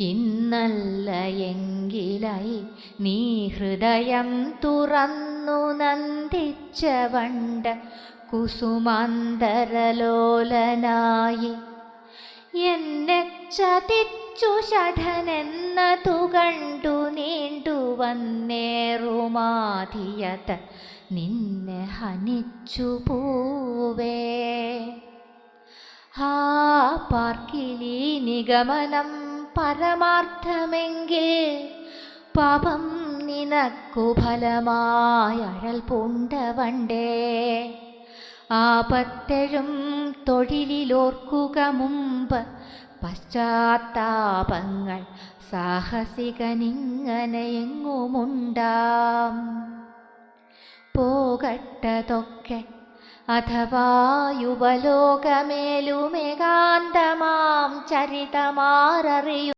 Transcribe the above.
ഇന്നല്ല എങ്കിലായി നീ ഹൃദയം തുറന്നു നന്ദിച്ച വണ്ട കുസുമാന്തരലോലനായി. എന്നെ ചതിച്ചു ഷഠനെന്നതു കണ്ടു നീണ്ടു വന്നേറുമാധിയത നിന്നെ ഹനിച്ചു പൂവേ. ഹാ പാർക്കിലീ നിഗമനം പരമാർത്ഥമെങ്കിൽ പാപം നിനക്കു ഫലമായ അഴൽ പൂണ്ടവണ്ടേ. ആപത്തെഴും തൊഴിലിലോർക്കുക മുമ്പ് പശ്ചാത്താപങ്ങൾ സാഹസികനിങ്ങനെയെങ്ങുമുണ്ടാം പോകട്ടതൊക്കെ അഥവാ യുവലോകമേലുമേകാന്തമാം ചരിതമാരറിയു